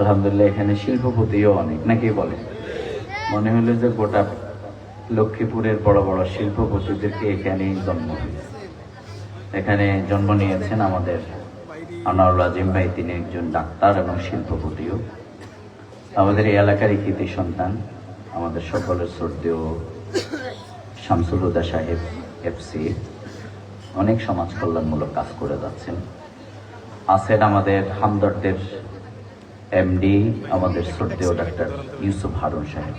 আলহামদুলিল্লাহ, এখানে শিল্পপতিও অনেক, নাকি বলে? মনে হলো যে গোটা লক্ষ্মীপুরের বড় বড় শিল্পপতিদেরকে এখানেই জন্ম এখানে জন্ম নিয়েছেন আমাদের আনোয়ারুল আজিম ভাই, তিনি একজন ডাক্তার এবং শিল্পপতিও। আমাদের এই এলাকারই কৃতি সন্তান, আমাদের সকলের শ্রদ্ধেয় শামসুল হুদা সাহেব, এফসি। অনেক সমাজ কল্যাণমূলক কাজ করে যাচ্ছেন। আছেন আমাদের হামদর্দের এমডি আমাদের শ্রদ্ধেয় ডাক্তার ইউসুফ হারুন সাহেব।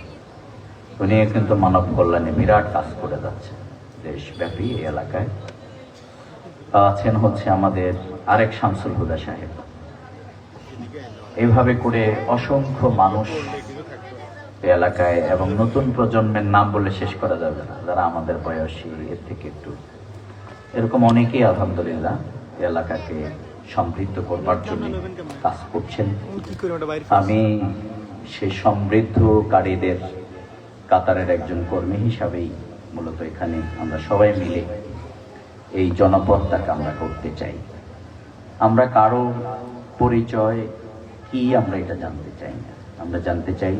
উনি কিন্তু মানব কল্যাণে বিরাট কাজ করে যাচ্ছেন দেশব্যাপী এই এলাকায়। আছেন হচ্ছে আমাদের আরেক শামসুল হুদা সাহেব। এভাবে করে অসংখ্য মানুষ এলাকায় এবং নতুন প্রজন্মের নাম বলে শেষ করা যাবে না, যারা আমাদের বয়সী, এর থেকে একটু। এরকম অনেকেই আলহামদুলিল্লাহ এলাকাকে সমৃদ্ধ করবার জন্য কাজ করছেন। আমি সেই সমৃদ্ধকারীদের কাতারের একজন কর্মী হিসাবেই মূলত এখানে আমরা সবাই মিলে এই জনপদটাকে আমরা করতে চাই। আমরা কারও পরিচয় কি আমরা এটা জানতে চাই না। আমরা জানতে চাই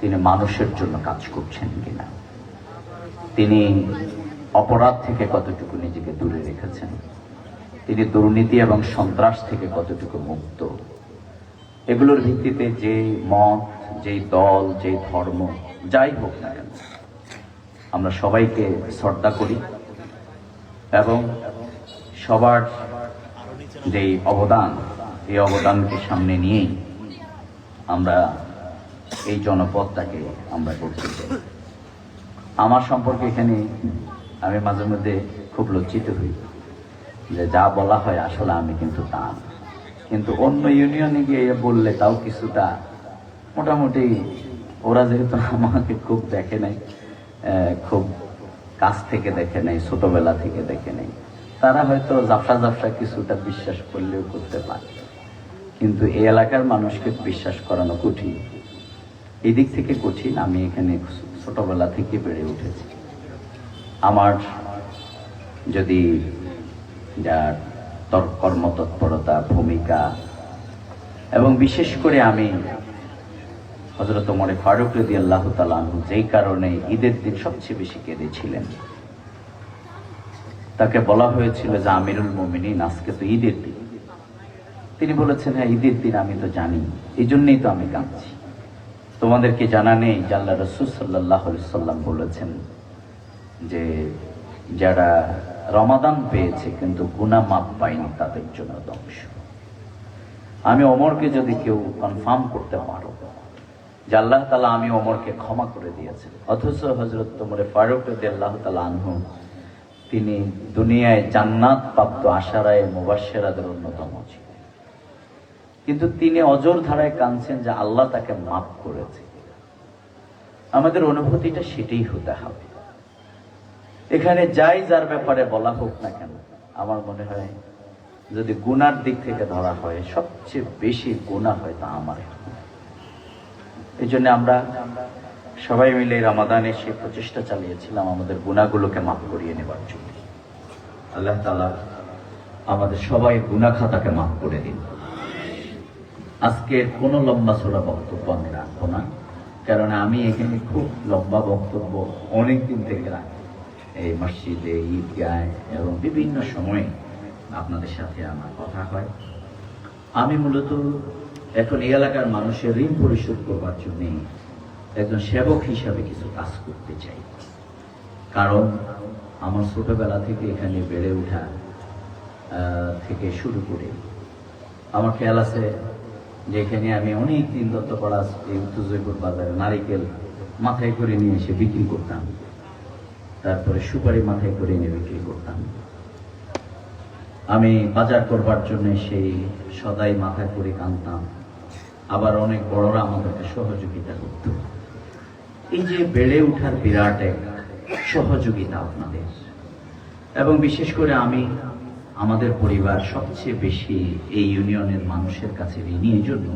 তিনি মানুষের জন্য কাজ করছেন কিনা। তিনি অপরাধ থেকে কতটুকু নিজেকে দূরে রেখেছেন। তিনি দুর্নীতি এবং সন্ত্রাস থেকে কতটুকু মুক্ত? এগুলোর ভিত্তিতে যে মত, যেই দল, যেই ধর্ম, যাই হোক না কেন, আমরা সবাইকে শ্রদ্ধা করি এবং সবার যেই অবদান, এই অবদানকে সামনে নিয়েই আমরা এই জনপদটাকে আমরা করতে চাই। আমার সম্পর্কে এখানে আমি মাঝে মধ্যে খুব লজ্জিত হই। যে যা বলা হয় আসলে আমি কিন্তু তা। কিন্তু অন্য ইউনিয়নে গিয়ে বললে তাও কিছুটা মোটামুটি ওরা যেহেতু আমাকে খুব দেখে নাই খুব কাছ থেকে দেখে নেই, ছোটবেলা থেকে দেখে নেই, তারা হয়তো জাফসা জাফসা কিছুটা বিশ্বাস করলেও করতে পারে। কিন্তু এই এলাকার মানুষকে বিশ্বাস করানো কঠিন। এই দিক থেকে কঠিন, আমি এখানে ছোটবেলা থেকে বেড়ে উঠেছি। আমার যদি যার কর্মতৎপরতা ভূমিকা। এবং বিশেষ করে আমি হজরত মরে ফারুক রদি আল্লাহ তালু যেই কারণে ঈদের দিন সবচেয়ে বেশি কেঁদেছিলেন। তাকে বলা হয়েছিল যে, আমিরুল মোমিনিন, আজকে তো ঈদের দিন। তিনি বলেছেন হ্যাঁ ঈদের দিন আমি তো জানি এই জন্যেই তো আমি কাঁদছি। তোমাদেরকে জানা নেই আল্লাহ রসুল সাল্লাহ সাল্লাম বলেছেন যে, যারা রমাদান পেয়েছে, কিন্তু গুনা মাপ পায়নি তাদের জন্য ধ্বংস। আমি অমরকে যদি কেউ কনফার্ম করতে পারো, যে আল্লাহ তালা আমি অমরকে ক্ষমা করে দিয়েছেন, অথচ হজরত তোমরে ফারুক আল্লাহ তালা আনহু, তিনি দুনিয়ায় জান্নাত প্রাপ্ত আশারায় মুবাসেরাদের অন্যতম ছিলেন। কিন্তু তিনি অজর ধারায় কাঁদছেন যে আল্লাহ তাকে মাফ করেছে। আমাদের অনুভূতিটা সেটাই হতে হবে। এখানে যাই যার ব্যাপারে বলা হোক না কেন, আমার মনে হয় যদি গুনার দিক থেকে ধরা হয়, সবচেয়ে বেশি গুণা হয় তা আমার। এই জন্য আমরা সবাই মিলে রামাদানে সেই প্রচেষ্টা চালিয়েছিলাম আমাদের গুণাগুলোকে মাফ করিয়ে নেবার জন্য। আল্লাহ তালা আমাদের সবাই গুনা খাতাকে মাফ করে দিন। আজকে কোনো লম্বা চড়া বক্তব্য আমি রাখব না কারণ আমি এখানে খুব লম্বা বক্তব্য অনেক দিন থেকে রাখি এই মসজিদে ঈদগায় এবং বিভিন্ন সময়ে আপনাদের সাথে আমার কথা হয়। আমি মূলত এখন এই এলাকার মানুষের ঋণ পরিশোধ করবার জন্য একজন সেবক হিসাবে কিছু কাজ করতে চাই। কারণ আমার ছোটবেলা থেকে এখানে বেড়ে ওঠা থেকে শুরু করে আমার খেয়াল আছে যে এখানে আমি অনেক দিন দত্তপাড়া, এই উত্তর জয়পুর বাজারে নারিকেল মাথায় করে নিয়ে এসে বিক্রি করতাম। তারপরে সুপারি মাথায় করে এনে বিক্রি করতাম। আমি বাজার করবার জন্য সেই সদাই মাথায় করে কানতাম আবার অনেক বড়রা আমাদেরকে সহযোগিতা করত। এই যে বেড়ে ওঠার বিরাট এক সহযোগিতা আপনাদের। এবং বিশেষ করে আমি, আমাদের পরিবার সবচেয়ে বেশি এই ইউনিয়নের মানুষের কাছে ঋণী এই জন্য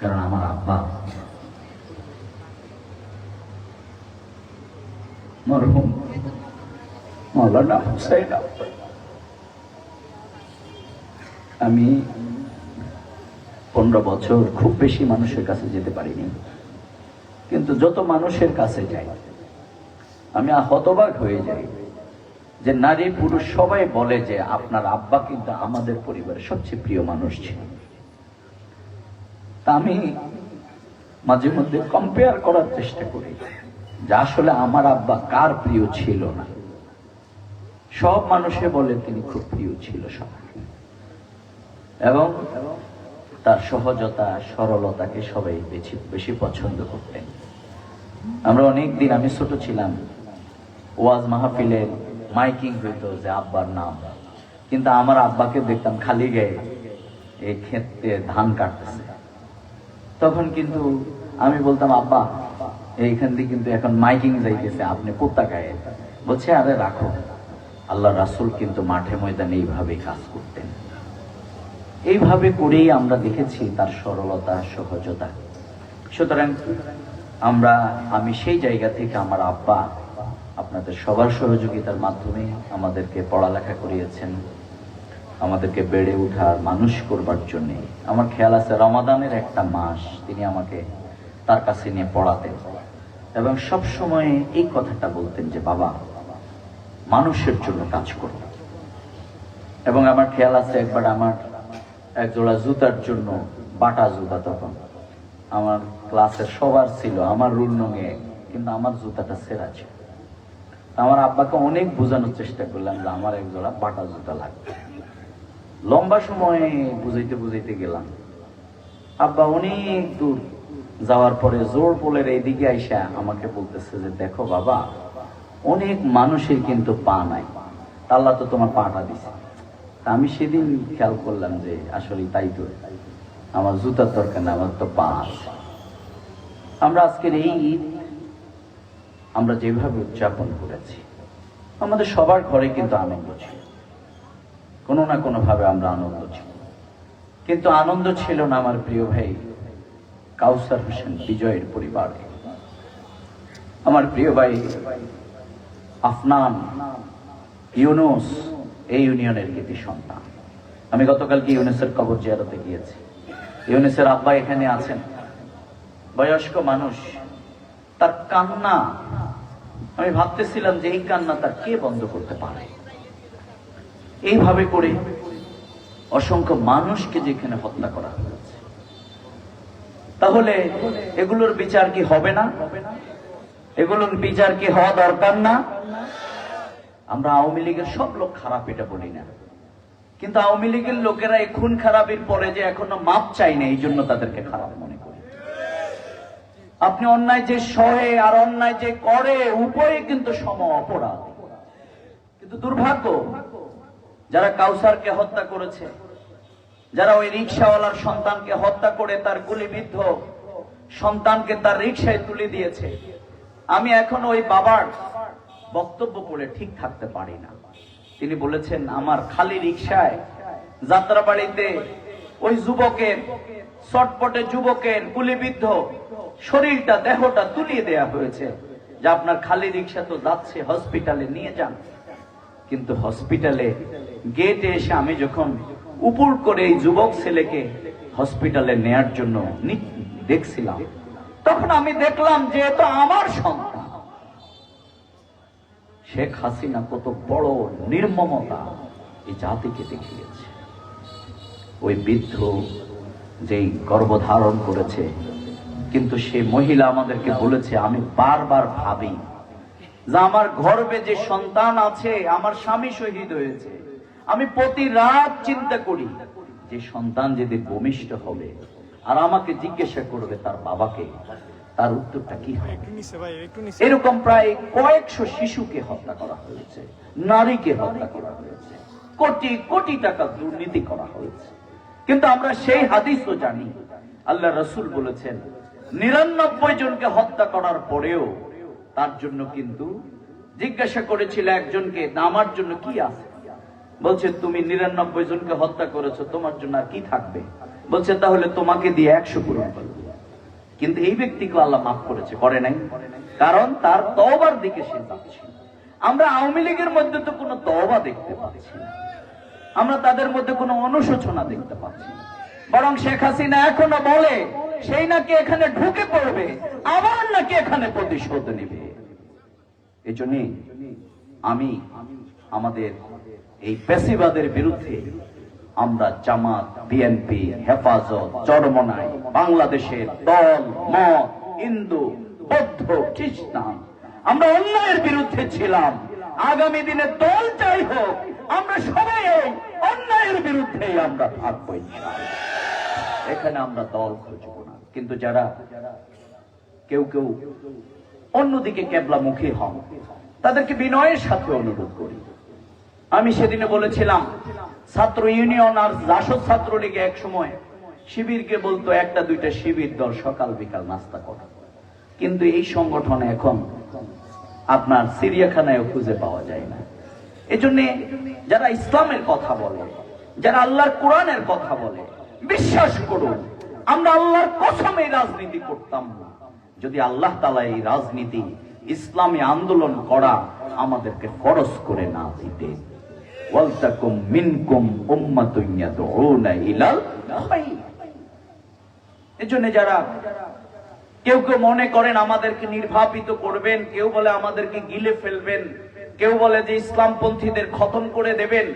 কারণ আমার আব্বা মরহুম। মৌলানা হুসাইন আমি পনেরো বছর খুব বেশি মানুষের কাছে যেতে পারিনি, কিন্তু যত মানুষের কাছে যাই, আমি হতবাক হয়ে যাই যে নারী পুরুষ সবাই বলে যে আপনার আব্বা কিন্তু আমাদের পরিবারের সবচেয়ে প্রিয় মানুষ ছিল তা আমি মাঝে মধ্যে কম্পেয়ার করার চেষ্টা করি। যে আসলে আমার আব্বা কার প্রিয় ছিল না? সব মানুষে বলে তিনি খুব প্রিয় ছিল সবার। এবং তার সহজতা, সরলতাকে সবাই বেশি বেশি পছন্দ করতেন। আমরা অনেক দিন আমি ছোট ছিলাম, ওয়াজ মাহফিলে মাইকিং হইতো যে আব্বার নাম। কিন্তু আমার আব্বাকে দেখতাম খালি গায়ে এই ক্ষেত্রে ধান কাটতেছে। তখন কিন্তু আমি বলতাম, আব্বা এইখান দিয়ে কিন্তু এখন মাইকিং যাইতেছে, আপনি কোথা গায়ে বলছে, আরে রাখো, আল্লাহ রাসুল কিন্তু মাঠে ময়দানে এইভাবে কাজ করতেন। এইভাবে করেই আমরা দেখেছি তার সরলতা, সহজতা। সুতরাং আমরা, আমি সেই জায়গা থেকে আমার আব্বা আপনাদের সবার সহযোগিতার মাধ্যমে আমাদেরকে পড়ালেখা করিয়েছেন, আমাদেরকে বেড়ে ওঠার, মানুষ করবার জন্য। আমার খেয়াল আছে, রমাদানের একটা মাস তিনি আমাকে তার কাছে নিয়ে পড়াতেন এবং সব সময় এই কথাটা বলতেন যে, বাবা, মানুষের জন্য কাজ করো। এবং আমার খেয়াল আছে একবার আমার এক জোড়া জুতার জন্য বাটা জুতা তখন। আমার ক্লাসের সবার ছিল, আমার রুল নঙে, কিন্তু আমার জুতাটা সেরা ছিল। আমার আব্বাকে অনেক বোঝানোর চেষ্টা করলাম যে, আমার এক জোড়া বাটা জুতা লাগবে। লম্বা সময় বুঝাইতে বুঝাইতে গেলাম। আব্বা অনেক দূর যাওয়ার পরে জোর পোলের এইদিকে আইসা আমাকে বলতেছে যে, দেখো বাবা, অনেক মানুষের কিন্তু পা নাই। আল্লাহ তো তোমার পাটা দিছে। তা আমি সেদিন খেয়াল করলাম যে আসলে তাই তো। আমার জুতার দরকার না আমার তো পা আছে। আমরা আজকের এই ঈদ, আমরা যেভাবে উদযাপন করেছি, আমাদের সবার ঘরে কিন্তু আনন্দ ছিল। কোনো না কোনো ভাবে আমরা আনন্দ ছিল। কিন্তু আনন্দ ছিল না আমার প্রিয় ভাই কাউসার হোসেন বিজয়ের পরিবারে। আমার প্রিয় ভাই আফনান ইউনুস, এই ইউনিয়নের কৃতি সন্তান। আমি গতকালকে ইউনুসের কবর জিয়ারতে গিয়েছি। ইউনুসের আব্বা এখানে আছেন। বয়স্ক মানুষ, তার কান্না, আমি ভাবতেছিলাম যে এই কান্না তার কে বন্ধ করতে পারে? এইভাবে করে অসংখ্য মানুষকে যেখানে হত্যা করা হয়েছে তাহলে এগুলোর বিচার কি হবে না? এগুলোর বিচার কি হওয়া দরকার না? আমরা আওয়ামী লীগের সব লোক খারাপ, এটা বলি না। কিন্তু আওয়ামী লীগের লোকেরা এই খুন খারাপের পরে যে এখনও মাপ চাই না, এই জন্য তাদেরকে খারাপ মনে করি। আপনি অন্যায় যে সহে আর অন্যায় যে করে, উপরে কিন্তু সম অপরাধ। কিন্তু দুর্ভাগ্য, যারা কাউসারকে হত্যা করেছে যারা ওই রিক্সাওয়ালার সন্তানকে হত্যা করে তার গুলিবিদ্ধ সন্তানকে তার রিক্সায় তুলে দিয়েছে, আমি এখন ওই বাবার বক্তব্য পড়ে ঠিক থাকতে পারি না। তিনি বলেছেন, আমার খালি রিক্সায় যাত্রাবাড়িতে ওই যুবকের চটপটে যুবকের গুলিবিদ্ধ শরীরটা, দেহটা তুলিয়ে দেয়া হয়েছে যে আপনার খালি রিক্সা তো যাচ্ছে, হসপিটালে নিয়ে যান। কিন্তু হসপিটালে গেটে এসে আমি যখন উপর করে এই যুবক ছেলেকে হসপিটালে নেয়ার জন্য দেখছিলাম। তখন আমি দেখলাম যে তো আমার সন্তান। শেখ হাসিনা কত বড় নির্মমতা এই জাতিকে দেখিয়েছে। ওই বৃদ্ধ যেই গর্ভধারণ করেছে, কিন্তু সে মহিলা আমাদেরকে বলেছে, আমি বারবার ভাবি যে আমার গর্বে যে সন্তান আছে, আমার স্বামী শহীদ হয়েছে। আমি প্রতি রাত চিন্তা করি যে সন্তান যদি ভূমিষ্ঠ হবে আর আমাকে জিজ্ঞাসা করবে তার বাবাকে তার উত্তরটা কি হবে? এরকম প্রায় কয়েকশো শিশুকে হত্যা করা হয়েছে নারীকে হত্যা করা হয়েছে কোটি কোটি টাকা দুর্নীতি করা হয়েছে। কিন্তু আমরা সেই হাদিসও জানি আল্লাহ রসুল বলেছেন নিরানব্বই জনকে হত্যা করার পরেও তার জন্য কিন্তু জিজ্ঞাসা করেছিল একজনকে নামার জন্য কি আছে? বলছে, তুমি নিরানব্বই জনকে হত্যা করেছ, তোমার জন্য আর কি থাকবে? বলছে, তাহলে তোমাকে দিয়ে একশো পূরণ করবে। কিন্তু এই ব্যক্তিকে আল্লাহ মাফ করেছে, করে নাই। কারণ তার তওবার দিকে সে যাচ্ছে। আমরা আওয়ামী লীগের মধ্যে তো কোনো তওবা দেখতে পাচ্ছি আমরা তাদের মধ্যে কোনো অনুশোচনা দেখতে পাচ্ছি বরং শেখ হাসিনা এখনও বলে, সেই নাকি এখানে ঢুকে পড়বে, আবার নাকি এখানে প্রতিশোধ নেবে। এই জন্যে আমি আমাদের এই পেশিবাদের বিরুদ্ধে আমরা জামাত বিএনপি হেফাজত, চরমনাই, বাংলাদেশের দল, মত, হিন্দু, বৌদ্ধ, খ্রিস্টান, আমরা অন্যায়ের বিরুদ্ধে ছিলাম। আগামী দিনে দল যাই হোক, আমরা সবাই এই অন্যায়ের বিরুদ্ধেই আমরা থাকব। এখানে আমরা দল খুঁজবো না। কিন্তু যারা কেউ কেউ অন্যদিকে কেবলামুখী হন, তাদেরকে বিনয়ের সাথে অনুরোধ করি। আমি সেদিনে বলেছিলাম, ছাত্র ইউনিয়ন আর জাসদ ছাত্র লীগে এক সময় শিবিরকে বলতো, একটা, দুইটা শিবির দল সকাল বিকাল নাস্তা করে। কিন্তু এই সংগঠন এখন আপনার সিরিয়াখানায়ও খুঁজে পাওয়া যায় না। এজন্য যারা ইসলামের কথা বলে, যারা আল্লাহর কোরআনের কথা বলে, বিশ্বাস করুন, আমরা আল্লাহর কসম এই রাজনীতি করতাম না। যদি আল্লাহ তালা এই রাজনীতি, ইসলামী আন্দোলন করা আমাদেরকে ফরজ করে না দিতে ওয়ালতাকুম মিনকুম উম্মাতুন ইয়াদউনা ইলাল এজন্য যারা কেউ কেউ মনে করেন আমাদেরকে নির্বাপিত করবেন, কেউ বলে আমাদেরকে গিলে ফেলবেন, কেউ বলে যে ইসলামপন্থীদের খতম করে দেবেন,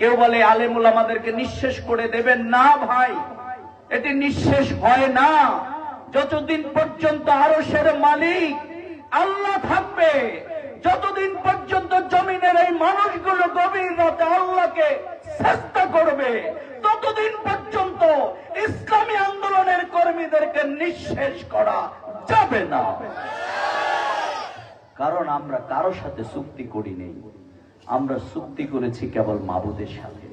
কেউ বলে আলেমুল আমাদেরকে নিঃশেষ করে দেবেন, না ভাই, এটি নিঃশেষ হয় না। যতদিন পর্যন্ত আরও সের মালিক আল্লাহ থাকবে যতদিন পর্যন্ত জমিনের এই মানুষগুলো গভীর রাতে আল্লাহকে চেষ্টা করবে, ততদিন পর্যন্ত ইসলামী আন্দোলনের কর্মীদেরকে নিঃশেষ করা যাবে না। কারণ আমরা কারও সাথে চুক্তি করি নেই। আমরা চুক্তি করেছি কেবল মাবুদের সাথে।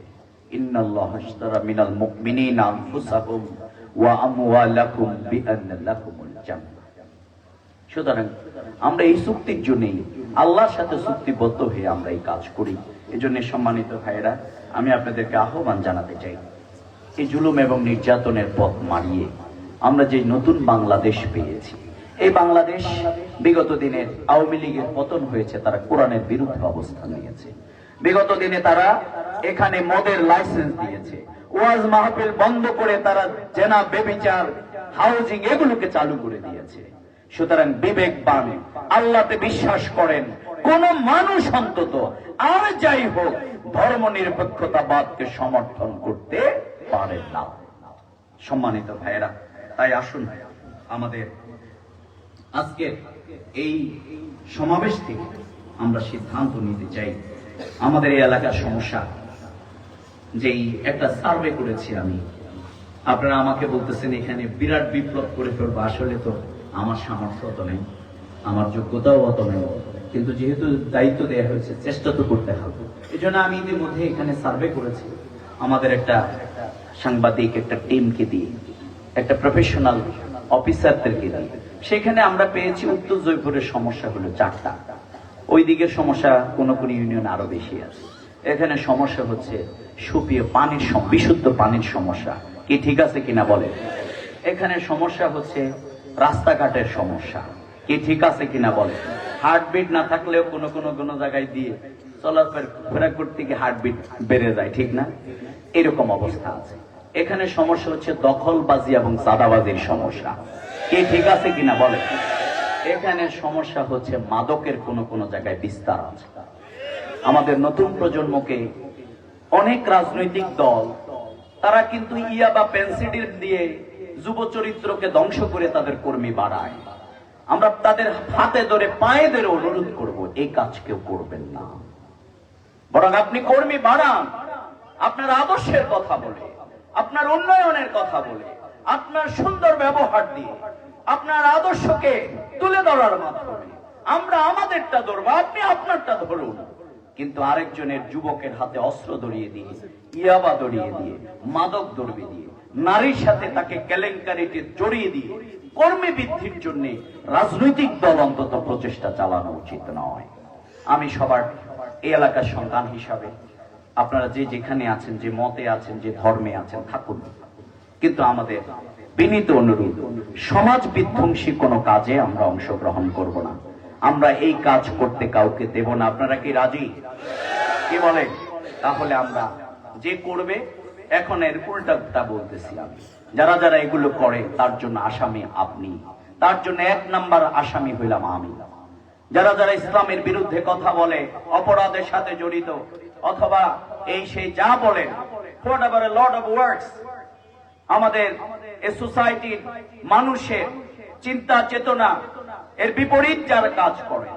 ইন্নাল্লাহ আশতারা মিনাল মুমিনিনা আনফুসাহুম ওয়া আমওয়ালাকুম বিআন্না লাকুমুল জান্নাহ। সুতরাং আমরা এই চুক্তির জন্যই আল্লাহর সাথে চুক্তিবদ্ধ হয়ে আমরা এই কাজ করি। এই জন্য সম্মানিত ভাইয়েরা, আমি আপনাদেরকে আহ্বান জানাতে চাই, এই জুলুম এবং নির্যাতনের পথ মারিয়ে আমরা যে নতুন বাংলাদেশ পেয়েছি, এই বাংলাদেশ বিগত দিনের আওয়ামী লীগের পতন হয়েছে, তারা কোরআনের বিরুদ্ধে অবস্থান নিয়েছে। বিগত দিনে তারা এখানে মদের লাইসেন্স দিয়েছে, ওয়াজ মাহফিল বন্ধ করে তারা জেনা, বেবিচার, হাউজিং এগুলোকে চালু করে দিয়েছে। সুতরাং বিবেকবান আল্লাহতে বিশ্বাস করেন। কোন মানুষ অন্তত আর যাই হোক, ধর্ম নিরপেক্ষতাবাদকে সমর্থন করতে পারে না। সম্মানিত ভাইয়েরা, তাই আসুন আমাদের আজকে এই সমাবেশ থেকে আমরা সিদ্ধান্ত নিতে চাই। আমাদের এই এলাকার সমস্যা, যেই একটা সার্ভে করেছি আমি। আপনারা আমাকে বলতেছেন, এখানে বিরাট বিপ্লব করে ফেলব। আসলে তো আমার সামর্থ্য অত নেই, আমার যোগ্যতাও অত নেই। কিন্তু যেহেতু দায়িত্ব দেওয়া হয়েছে, চেষ্টা তো করতে হবে। এই জন্য আমি ইতিমধ্যে এখানে সার্ভে করেছি। আমাদের একটা সাংবাদিক, একটা টিমকে দিয়ে, একটা প্রফেশনাল অফিসারদেরকে দিয়ে। সেখানে আমরা পেয়েছি উত্তর জয়পুরের সমস্যা হলো চারটা। ওই দিকের সমস্যা কোন কোন ইউনিয়ন আরও বেশি আছে। এখানে সমস্যা হচ্ছে সুপিয়ে পানির বিশুদ্ধ পানির সমস্যা। কি ঠিক আছে কিনা বলে এখানে সমস্যা হচ্ছে রাস্তাঘাটের সমস্যা। কি ঠিক আছে কিনা বলে হার্টবিট না থাকলেও কোনো কোনো কোনো জায়গায় দিয়ে চলাফেরা করতে গিয়ে হার্টবিট বেড়ে যায়, ঠিক না? এরকম অবস্থা আছে। এখানে সমস্যা হচ্ছে দখলবাজি এবং চাঁদাবাজির সমস্যা। কি ঠিক আছে কিনা বলে এখানে সমস্যা হচ্ছে মাদকের কোন কোন জায়গায় বিস্তার আছে। আমাদের নতুন প্রজন্মকে অনেক রাজনৈতিক দল, তারা কিন্তু ইয়া বা পেন্সিডিল দিয়ে যুব চরিত্রকে ধ্বংস করে তাদের কর্মী বাড়ায়। আমরা তাদের হাতে ধরে পায়ে ধরে অনুরোধ করব এই কাজ কেউ করবেন না। বরং আপনি কর্মী বাড়ান, আপনার আদর্শের কথা বলে, আপনার উন্নয়নের কথা বলে, আপনার সুন্দর ব্যবহার দিয়ে, আপনার আদর্শকে তুলে ধরার মাধ্যমে। আমরা আমাদেরটা ধরবো, আপনি আপনারটা ধরুন। কিন্তু আরেকজনের যুবকের হাতে অস্ত্র ধরিয়ে দিয়ে, ইয়াবা ধরিয়ে দিয়ে, মাদক ধরবে দিয়ে নারীর সাথে তাকে কেলেঙ্কারিতে জড়িয়ে দিয়ে কর্মে বৃদ্ধির জন্য রাজনৈতিক দল অন্তত প্রচেষ্টা চালানো উচিত নয়। আমি সবার এই এলাকার সন্তান হিসাবে আপনারা যে যেখানে আছেন, যে মতে আছেন, যে ধর্মে আছেন, থাকুন। কিন্তু আমাদের বিনীত অনুরোধ, সমাজ বিধ্বংসী কোনো কাজে আমরা অংশগ্রহণ করব না। আমরা এই কাজ করতে কাউকে দেব না। আপনারা কি রাজি? কি বলেন? তাহলে আমরা যে করবে এখন এর উল্টাটা বলতেছি আমি। যারা যারা এগুলো করে, তার জন্য আসামি আপনি। তার জন্য এক নাম্বার আসামি হইলাম আমি। যারা যারা ইসলামের বিরুদ্ধে কথা বলে, অপরাধের সাথে জড়িত, অথবা এই সেই যা বলেন লর্ড অফ ওয়ার্ডস আমাদের এ সোসাইটির মানুষের চিন্তা, চেতনা, এর বিপরীত যারা কাজ করে,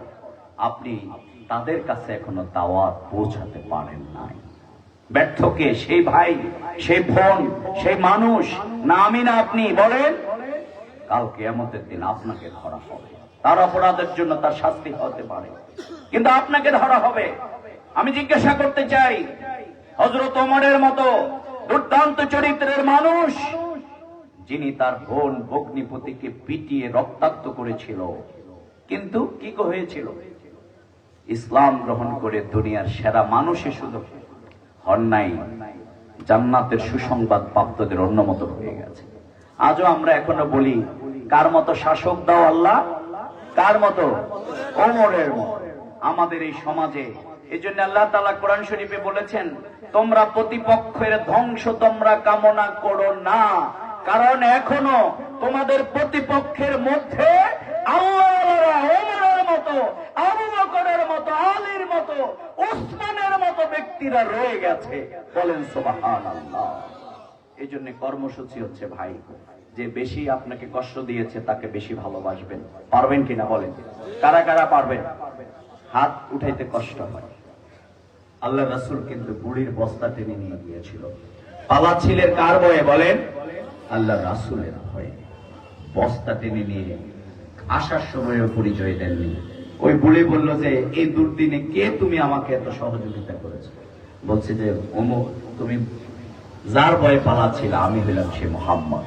আপনি তাদের কাছে এখনও দাওয়াত পৌঁছাতে পারেন নাই। ব্যর্থকে সেই ভাই, সেই বোন, সেই মানুষ, না আমি না আপনি, বলেন। কালকে এমতের দিন আপনাকে ধরা হবে। তার অপরাধের জন্য তার শাস্তি হতে পারে। কিন্তু আপনাকে ধরা হবে। আমি জিজ্ঞাসা করতে চাই হজরত ওমরের মতো দুর্দান্ত চরিত্রের মানুষ, যিনি তার বোন ভগ্নিপতিকে পিটিয়ে রক্তাক্ত করেছিল, কিন্তু কি কো হয়েছিল? ইসলাম গ্রহণ করে দুনিয়ার সেরা মানুষে শুধু হন নাই, জান্নাতের সুসংবাদ প্রাপ্তদের অন্যমত হয়ে গেছে। আজও আমরা এখনও বলি, কার মতো শাসক দাও আল্লাহ? কার মতো? ওমরের মতো। আমাদের এই সমাজে এই জন্য আল্লাহ তালা কোরআন শরীফে বলেছেন, তোমরা প্রতিপক্ষের ধ্বংস তোমরা কামনা করো না। কারণ এখনও তোমাদের প্রতিপক্ষের মধ্যে ওমরের মতো আবু বকরের মতো, আলীর মতো ওসমানের মতো ব্যক্তিরা রয়ে গেছে। বলেন সুবহানাল্লাহ। এই জন্য কর্মসূচি হচ্ছে, ভাই, যে বেশি আপনাকে কষ্ট দিয়েছে, তাকে বেশি ভালোবাসবেন। পারবেন কিনা বলেন? কারা কারা পারবেন? হাত উঠাইতে কষ্ট হয়। আল্লাহ রাসূল কিন্তু বুড়ির বস্তা টেনে নিয়ে গিয়েছিল। পালা ছিলেন কার বয়ে বলেন? আল্লাহ রাসূলের ভয়ে। বস্তা টেনে নিয়ে আসার সময়ও পরিচয় দেননি। ওই বুড়ি বলল যে, এই দুর্দিনে কে তুমি আমাকে এত সহযোগিতা করেছ? বলছে যে ওমো তুমি যার ভয়ে পালাচ্ছিল, আমি হইলাম সে মোহাম্মদ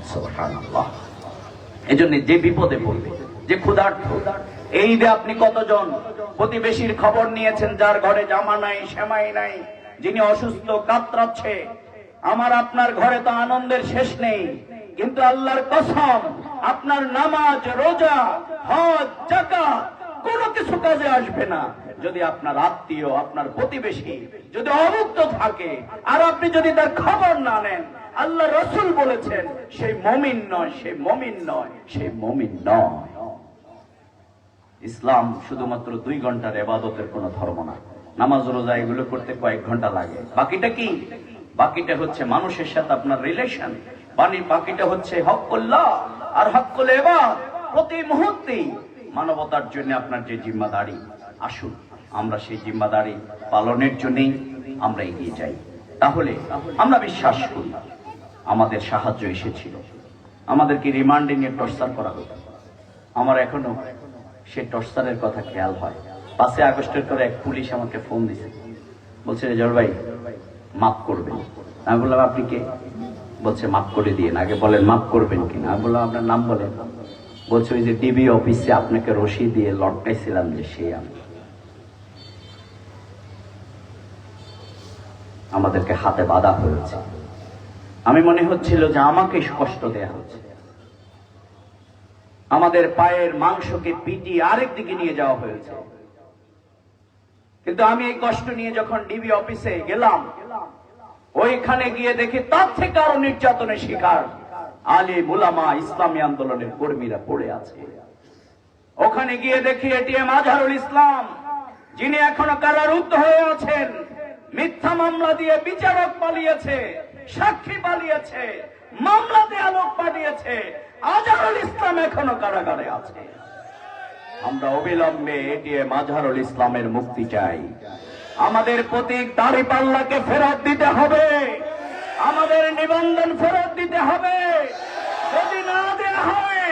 এই জন্য যে বিপদে পড়বে, যে ক্ষুধার্থ এই ঈদে আপনি কতজন প্রতিবেশীর খবর নিয়েছেন, যার ঘরে জামা নাই, সেমাই নাই, যিনি অসুস্থ, কাতরাচ্ছে, আমার আপনার ঘরে তো আনন্দের শেষ নেই, কিন্তু আল্লাহর কসম আপনার নামাজ, রোজা, হজ জাকাত কোনো কিছু কাজে আসবে না। যদি আপনার আত্মীয়, আপনার প্রতিবেশী যদি অমুক্ত থাকে, আর আপনি যদি তার খবর না নেন, আল্লাহ রসুল বলেছেন, সেই মমিন নয়, সেই মমিন নয়, সেই মমিন নয়। ইসলাম শুধুমাত্র দুই ঘণ্টার এবাদতের কোন ধর্ম না। নামাজ, রোজা, এগুলো করতে কয়েক ঘণ্টা লাগে। বাকিটা কি? বাকিটা হচ্ছে মানুষের সাথে আপনার রিলেশন বানি বাকিটা হচ্ছে হকুল্লাহ আর হকুল এবার প্রতি মুহূর্তেই মানবতার জন্য আপনার যে জিম্মাদারি, আসুন আমরা সেই জিম্মাদারি পালনের জন্যই আমরা এগিয়ে যাই। তাহলে আমরা বিশ্বাস করি, আমাদের সাহায্য এসেছিল। আমাদেরকে রিমান্ডিং এর টর্চার করা হতো। আমার এখনও সে টর্চারের কথা খেয়াল হয়। পাঁচই আগস্টের পরে এক পুলিশ আমাকে ফোন দিছে। বলছে রেজর ভাই, মাফ করবেন। আমি বললাম, আপনি কে? বলছে, মাফ করে দিয়ে আগে বলেন, মাফ করবেন কিনা? আমি বললাম, আপনার নাম বলেন। বলছে, ওই যে ডিবি অফিসে আপনাকে রশি দিয়ে লটকাইছিলাম যে সে আমি। আমাদেরকে হাতে বাধা হয়েছে। আমি মনে হচ্ছিল যে আমাকে কষ্ট দেয়া হচ্ছে। আমাদের পায়ের মাংসকে পিটি আরেক দিকে নিয়ে যাওয়া হয়েছে। কিন্তু আমি এই কষ্ট নিয়ে যখন ডিবি অফিসে গেলাম ওইখানে গিয়ে দেখি তার থেকে আরও নির্যাতনের শিকার। আলী মুলামা ইসলামী আন্দোলনের কর্মীরা পড়ে আছে। ওখানে গিয়ে দেখি এটিএম আজহারুল ইসলাম, যিনি এখনও কারারুদ্ধ হয়ে আছেন, মিথ্যা মামলা দিয়ে বিচারক পালিয়েছে, সাক্ষী পালিয়েছে, মামলা দেয়া লোক পালিয়েছে আজহারুল ইসলাম এখনও কারাগারে আছে। আমরা অবিলম্বে এটিএম আজহারুল ইসলামের মুক্তি চাই। আমাদের প্রতীক দাড়ি পাল্লাকে ফেরত দিতে হবে। আমাদের নিবন্ধন ফেরত দিতে হবে। যদি না দেওয়া হয়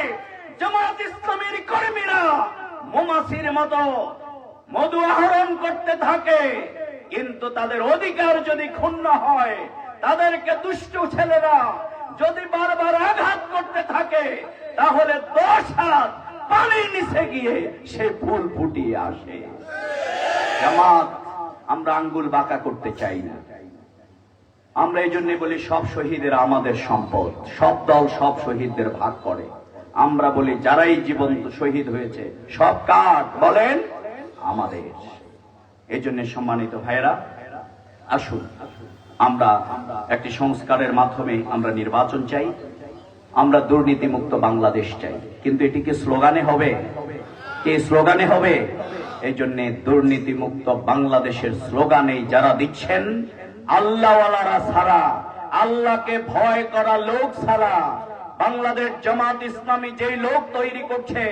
জামাত ইসলামের কর্মীরা মোমাসির মতো মধু আহরণ করতে থাকে। কিন্তু তাদের অধিকার যদি ক্ষুণ্ণ হয়, তাদেরকে দুষ্টু ছেলেরা যদি বারবার আঘাত করতে থাকে, তাহলে দশ হাত পানির নিচে গিয়ে সে ফুল ফুটিয়ে আসে। জামাত আমরা আঙ্গুল বাঁকা করতে চাই না। আমরা এই জন্য বলি সব শহীদের আমাদের সম্পদ। সব দল সব শহীদদের ভাগ করে। আমরা বলি যারাই জীবন শহীদ হয়েছে, সব কাঠ বলেন? আমাদের। এই জন্য সম্মানিত ভাইরা আসুন, আমরা একটি সংস্কারের মাধ্যমে আমরা নির্বাচন চাই। আমরা দুর্নীতিমুক্ত বাংলাদেশ চাই। কিন্তু এটি কি স্লোগানে হবে? কে স্লোগানে হবে? এই জন্য দুর্নীতিমুক্ত বাংলাদেশের স্লোগানে যারা দিচ্ছেন, আল্লাহওয়ালারা ছাড়া, আল্লাহকে ভয় করা লোক ছাড়া, বাংলাদেশ জামাত ইসলামী যেই লোক তৈরি করছে,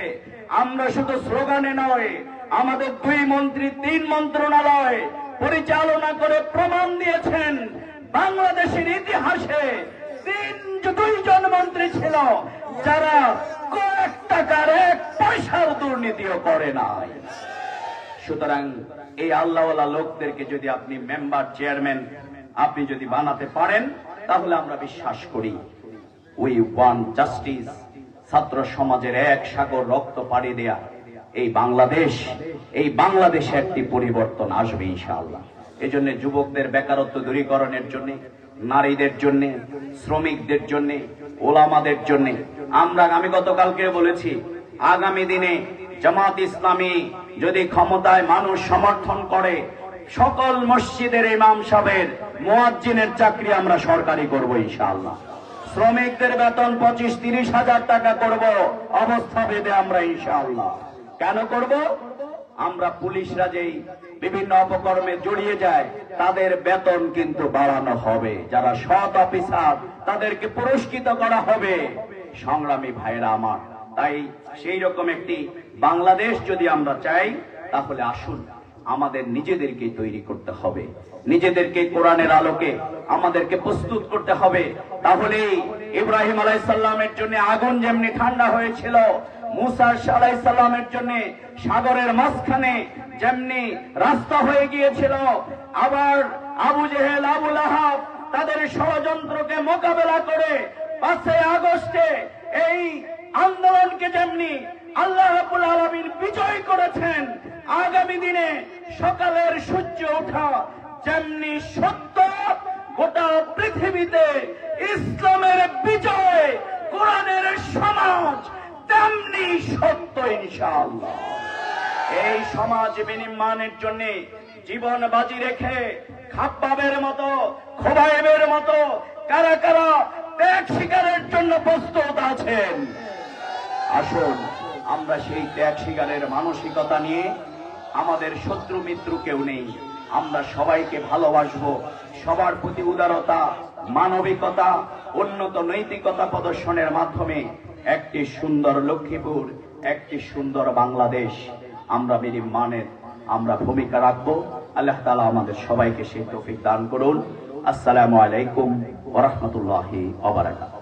আমরা শুধু স্লোগানে নয়, আমাদের দুই মন্ত্রী, তিন মন্ত্রণালয় পরিচালনা করে প্রমাণ দিয়েছেন, বাংলাদেশের ইতিহাসে তিন দুইজন মন্ত্রী ছিল, যারা কয়েক টাকার এক পয়সার দুর্নীতিও করে নাই। সুতরাং এই আল্লাহওয়ালা লোকদেরকে যদি আপনি মেম্বার, চেয়ারম্যান, আপনি যদি বানাতে পারেন, তাহলে আমরা বিশ্বাস করি। উই ওয়ান জাস্টিস ছাত্র সমাজের এক সাগর রক্ত পাড়ি দেয়া। এই বাংলাদেশ, এই বাংলাদেশে একটি পরিবর্তন আসবে ইনশাআল্লাহ। এই জন্য যুবকদের বেকারত্ব দূরীকরণের জন্য, নারীদের জন্য, শ্রমিকদের জন্য, ওলামাদের জন্য, আমরা আমি গতকালকে বলেছি, আগামী দিনে জামাত ইসলামী যদি ক্ষমতায় মানুষ সমর্থন করে, সকল মসজিদের ইমাম সাহেবের, মোয়াজ্জিনের চাকরি আমরা সরকারি করব ইনশাআল্লাহ। শ্রমিকদের বেতন পঁচিশ, তিরিশ হাজার টাকা করব, অবস্থা ভেদে আমরা ইনশাআল্লাহ। কেন করব? আমরা পুলিশরা যেই বিভিন্ন অপকর্মে জড়িয়ে যায়, তাদের বেতন কিন্তু বাড়ানো হবে। যারা সৎ অফিসার, তাদেরকে পুরস্কৃত করা হবে। সংগ্রামী ভাইরা আমার তাই সেই রকম একটি বাংলাদেশ যদি আমরা চাই, তাহলে আসুন আমাদের নিজেদেরকে তৈরি করতে হবে। নিজেদেরকে কোরআনের আলোকে আমাদেরকে প্রস্তুত করতে হবে। তাহলে ইব্রাহিম আলাইসাল্লামের জন্য আগুন যেমনি ঠান্ডা হয়েছিল, মুসা আলাইসাল্লামের জন্য সাগরের মাঝখানে যেমনি রাস্তা হয়ে গিয়েছিল, আবার আবু জেহেল আবুল আহাব তাদের ষড়যন্ত্রকে মোকাবেলা করে পাঁচই আগস্টে এই আন্দোলনকে যেমনি আল্লাহ আলামিন বিজয় করেছেন, আগামী দিনে সকালের সূর্য ওঠা যেমনি সত্য, গোটা পৃথিবীতে ইসলামের বিজয়, কোরআনের সমাজ তেমনি সত্য ইনশাআল্লাহ। এই সমাজ বিনির্মাণের জন্য জীবন বাজি রেখে খাপ্পাবের মতো খোবাইবের মতো, কারা কারা ত্যাগ শিকারের জন্য প্রস্তুত আছেন আসুন, আমরা সেই ত্যাগ শিকারের মানসিকতা নিয়ে আমাদের শত্রু মিত্র কেউ নেই। আমরা সবাইকে ভালোবাসবো। সবার প্রতি উদারতা, মানবিকতা, উন্নত নৈতিকতা প্রদর্শনের মাধ্যমে একটি সুন্দর লক্ষ্মীপুর, একটি সুন্দর বাংলাদেশ আমরা মানের আমরা ভূমিকা রাখব। আল্লাহ তালা আমাদের সবাইকে সেই তৌফিক দান করুন। আসসালামু আলাইকুম ওরহমতুল্লাহি ওবারাকাত